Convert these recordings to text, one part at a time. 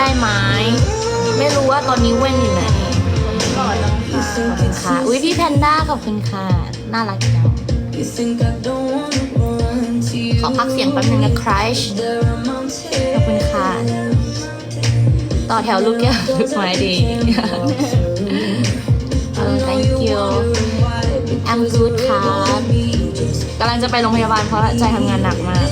ได้ไหมไม่รู้ว่าตอนนี้เว้นอยู่ไหนขอบคุณค่ะอุ้ยพี่แพนด้าขอบคุณค่ะน่ารักจังขอพักเสียงแป๊บนึงนะครัชขอบคุณค่ะ ต่อแถวลูกแก้วลูกไม้ดี thank you I'm good ครับกำลังจะไปโรงพยาบาลเพราะใจทำงานหนักมาก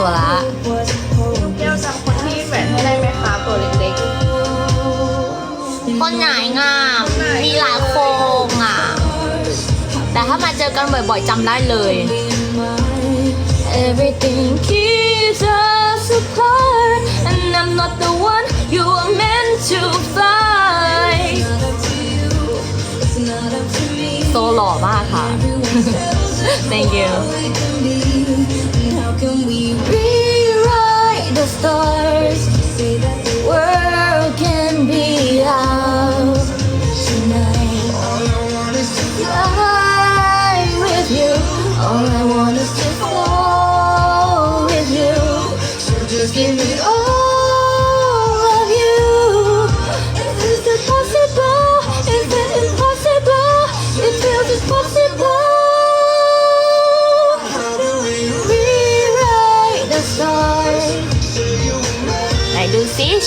ตัวละแก้วจำคนที่แหวนให้ได้ไหมคะตัวเล็กคนไหนงาม มีหลายโครงอะ แต่ถ้ามาเจอกันบ่อยๆจำได้เลย Everything keeps us apart and I'm not the one you are meant to fly โซหล่อมากค่ะ Thank you stars. Say that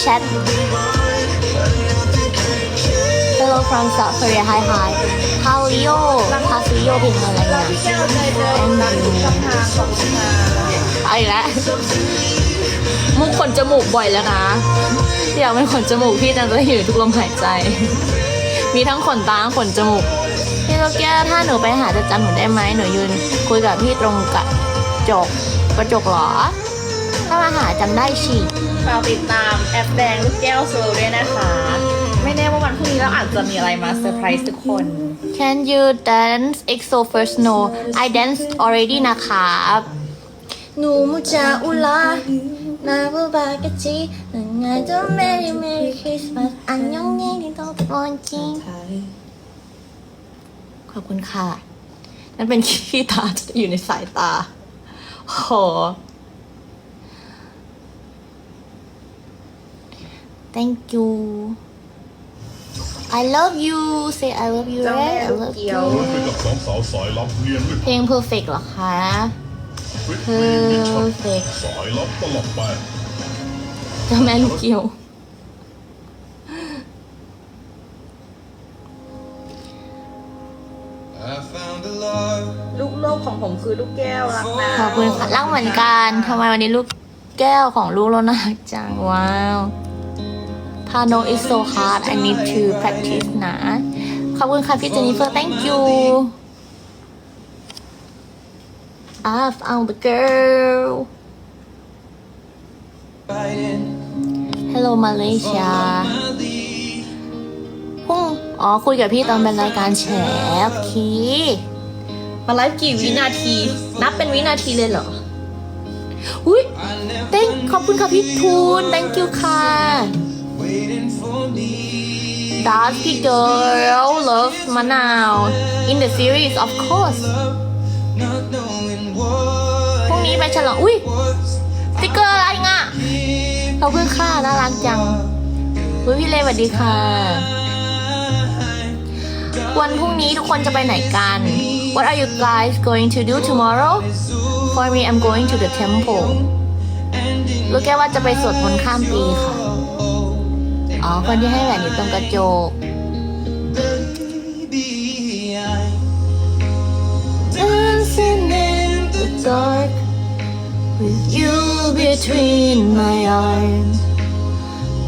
ชท Hello from South Korea Hi Hi How are you How are you พิมพ์อะไรๆเราเนี่ยพี่แก้วใจเดินตามทุกช่องทางของงานเอาอีกแล้วมุกขนจมูกบ่อยแล้วนะอยากเป็นขนจมูกพี่แต่จะอยู่ทุกลมหายใจ มีทั้งขนตาทั้งขนจมูกพี่โตเกียวถ้าหนูไปหาจะจำหนูได้ไหมหนูยืนคุยกับพี่ตรงกับจกกระจกเหรอ ถ้ามาหาจำได้ฉีกฝากติดตามแอปแดงลูกแก้วโซลด้วยนะคะ ไม่แน่ว่าวันพรุ่งนี้เราอาจจะมีอะไรมาเซอร์ไพรส์ทุกคน Can you dance EXO first no I danced already นะครับหนูมุจาอุลานาบุบากะจินังไงจะเมรี่เมรี่คริสต์มาสอันยองเงี้ยที่ต้องตอนจริงขอบคุณค่ะ นั่นเป็นขี้ตาจะอยู่ในสายตาโห thank you I love you say I love you เจ้าแม่ right I ลูก love เกียว you ไปกับสองสาวสายลับเนียนด้วยเพลง perfect เหรอคะฟิตมีมิชชั่น perfect สายลับตลับแปดเจ้าแม่ลูกเกียว I found a love ลูกโลกของผมคือลูกแก้วรักนะขอบคุณค่ะรักเหมือนกันทำไมวันนี้ลูกแก้วของลูกเราน่ารักจัง ว้าว Piano is so hard I need to practice นะ ขอบคุณค่ะพี่เจนนิเฟอร์ thank you I found the girl fighting Hello Malaysia พรุ่งอ๋อ คุยกับพี่ตอนเป็นรายการแฉโอเคมาไลฟ์กี่วินาที นับเป็นวินาทีเลยเหรออุ้ย I never thank ขอบคุณค่ะพี่ทูน thank you ค่ะ waiting for me Darky girl love มะนาว in the series of course not knowing what พรุ่งนี้ไปฉลอง อุ้ย was สติกเกอร์อะไรง่ะขอบคุณค่ะน่ารักจังอุ้ยพี่เลสวัสดีค่ะ วันพรุ่งนี้ทุกคนจะไปไหนกัน What are you guys going to do tomorrow For me I'm going to the temple รู้แค่ว่าจะไปสวดมนต์ข้ามปีค่ะ อ๋อ คนที่ให้แหวนอยู่ตรงกระจก baby I Dancing in the dark with you between my arms,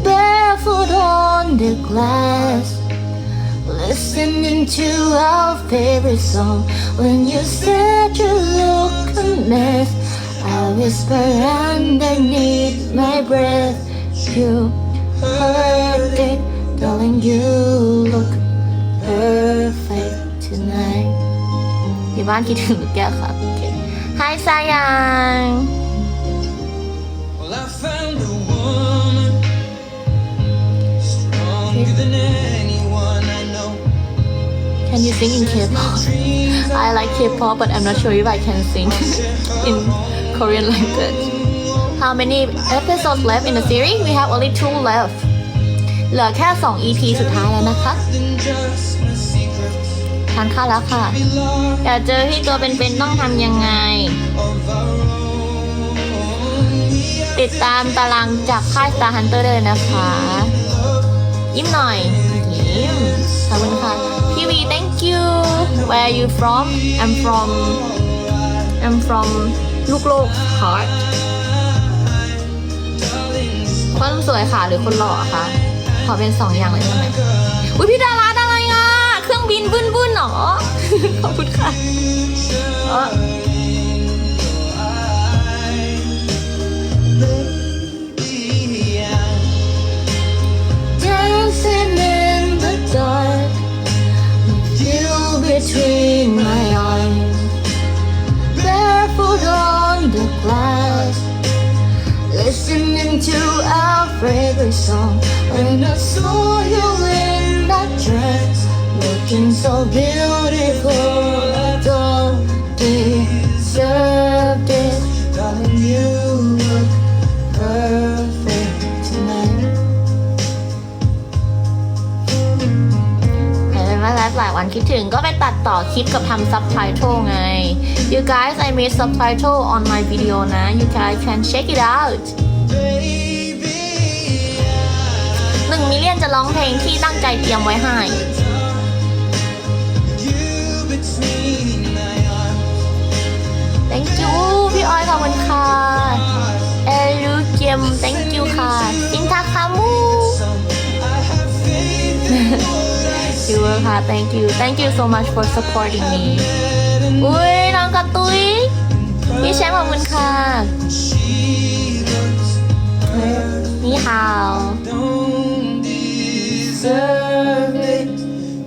barefoot on the glass, listening to our favorite song. When you said you look a mess, I whisper underneath my breath. You heard it, darling. You look perfect tonight. ที่บ้านคิดถึงลูกแก้วครับโอเค Hi สายัง well I found a woman stronger than anyone I know Can you sing in K-pop dreams I like K-pop but I'm not sure if I can sing in Korean language How many episodes left in the series We have only two left เหลือแค่ 2 EP สุดท้ายแล้วนะคะทานข้าวแล้วค่ะ อยากเจอพี่ตัวเป็นๆต้องทำยังไง ติดตามตารางจากค่าย Star Hunter เลยนะคะ ยิ้มหน่อย ยิ้ม ขอบคุณค่ะ พี่วี thank you where are you from I'm from I'm from ลูกโลก heart คนสวยค่ะหรือคนหล่อคะ ขอเป็นสองอย่างเลยได้ไหมอุ้ยพี่ดาราอะไรอะ เครื่องบินบึ้นบึ้นๆหรอ ขอบคุณค่ะเออ Baby, I'm Dancing in the dark with you between my arms, barefoot on the glass, listening to our favorite song. Saw you in that dress, looking so beautiful, I don't deserve this. darling, you look perfect tonight. เห็นไหมไลฟ์หลายวันคิดถึงก็ไปตัดต่อคลิปกับทำซับไตเติลไง You guys I made subtitle on my video นะ You guys can check it out นจะร้องเพลงที่ตั้งใจเตรียมไว้ให้ thank you พี่ออยขอบคุณค่ะเอลูเจม thank you ค่ะจินทักคามู you were hot thank you thank you so much for supporting me อุ้ยน้องกระตุยพี่แชมป์ขอบคุณค่ะนี่ฮาว deserve it.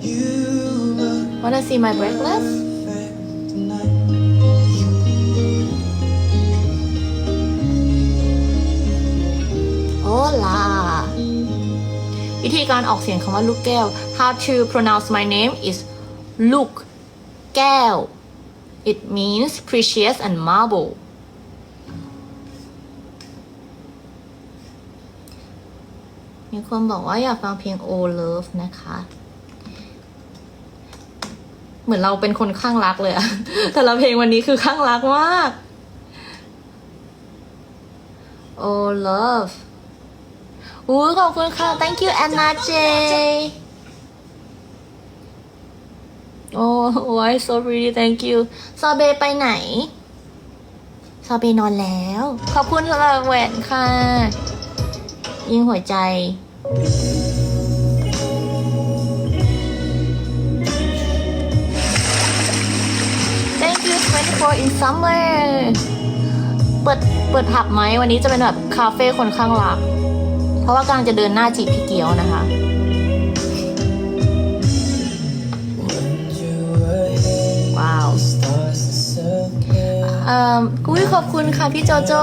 You look Wanna see my breakfast perfect tonight. โอลาวิธีการออกเสียงคำว่าลูกแก้ว How to pronounce my name is ลูกแก้ว It means precious and marble มีคนบอกว่าอยากฟังเพลง Oh Love นะคะ เหมือนเราเป็นคนข้างรักเลยอะแต่ละเพลงวันนี้คือข้างรักมาก Oh love อุ้ยขอบคุณค่ะ thank you Anna J โอ้ why so pretty thank you ซอเบไปไหน ซอเบนอนแล้ว ขอบคุณสำหรับแหวนค่ะ ยิงหัวใจ thank you 24 in summer เปิดเปิดผับไหมวันนี้จะเป็นแบบคาเฟ่คนข้างรัก เพราะว่ากำลังจะเดินหน้าจีบพี่เกียวนะคะว้าวเอ่ออุ้ยขอบคุณค่ะพี่โจโจ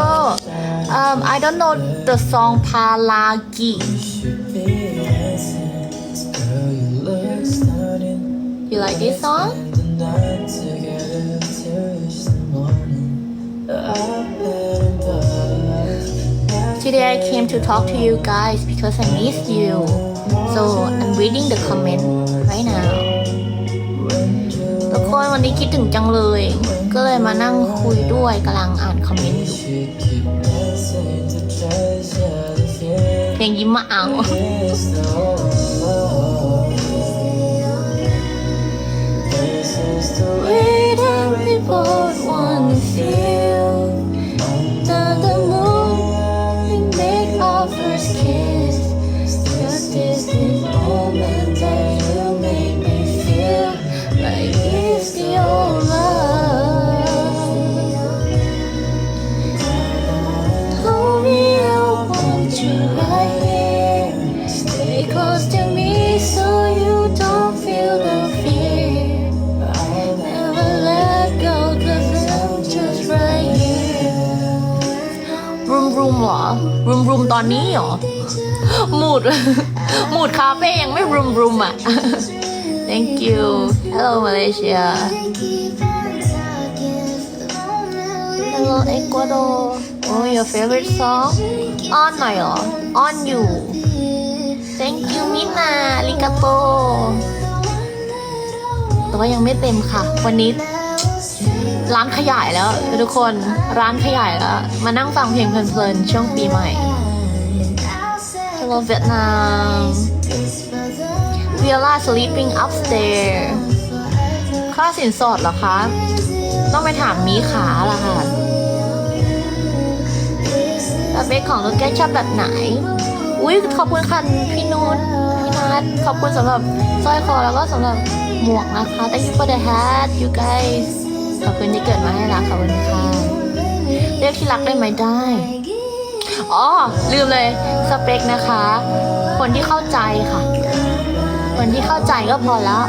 เอ่อ I don't know the song พาลากิ You like this song Today I came to talk to you guys because I miss you so I'm reading the comment right now ทุกคนวันนี้คิดถึงจังเลย ก็เลยมานั่งคุยด้วยกำลังอ่านคอมเมนต์อยู่ เพลงยิ้มมาเอา We don't we เหรอรุมรุมตอนนี้เหรอ หมูดหมูดคาเฟ่ยังไม่รุมรุมอะ thank you hello Malaysia hello Ecuador Oh your favorite song อ้อนหน่อยเหรออ้อนอยู่ Thank you มินาลิกาโตแต่ว่ายังไม่เต็มค่ะ วันนี้ ร้านขยายแล้วทุกคนร้านขยายแล้ว มานั่งฟังเพลงเพลินๆช่วงปีใหม่ Hello Vietnam Viola sleeping upstairs ค่าสินสอดเหรอคะ ต้องไปถามมีขาล่ะค่ะแต่เบคของลูกแก้วชอบแบบไหน อุ้ยขอบคุณค่ะพี่นุชพี่นัทขอบคุณสำหรับสร้อยคอแล้วก็สำหรับหมวกนะคะ Thank you for the hat you guys ขอบคุณที่เกิดมาให้รักขอบคุณค่ะเรียกที่รักได้ไหมได้ อ๋อ ลืมเลย สเปคนะคะ คนที่เข้าใจค่ะ คนที่เข้าใจก็พอแล้ว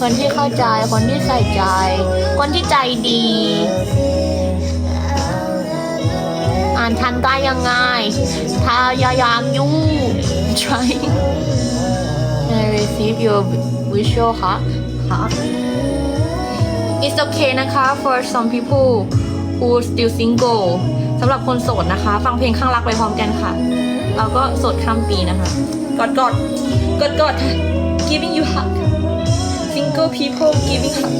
คนที่เข้าใจ คนที่ใส่ใจ คนที่ใจดี อ่านทันได้ยังไงถ้ายายามอยู่ง try I receive your visual ค่ะค่ะ It's okay นะคะ for some people who still single สำหรับคนโสดนะคะ ฟังเพลงข้างรักไปพร้อมกันค่ะ เราก็โสดข้ามปีนะคะ กอดกอดกอดกอด giving you hug single people giving hug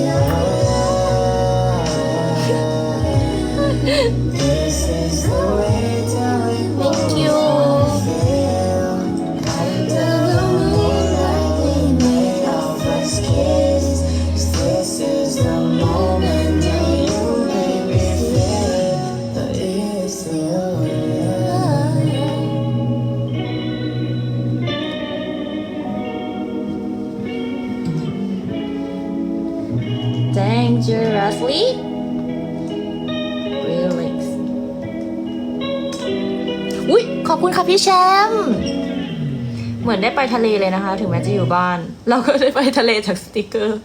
Thank you อุ้ยขอบคุณค่ะพี่แชมป์เหมือนได้ไปทะเลเลยนะคะ ถึงแม้จะอยู่บ้าน เราก็ได้ไปทะเลจากสติกเกอร์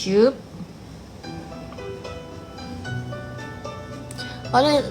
ชุบเพราะ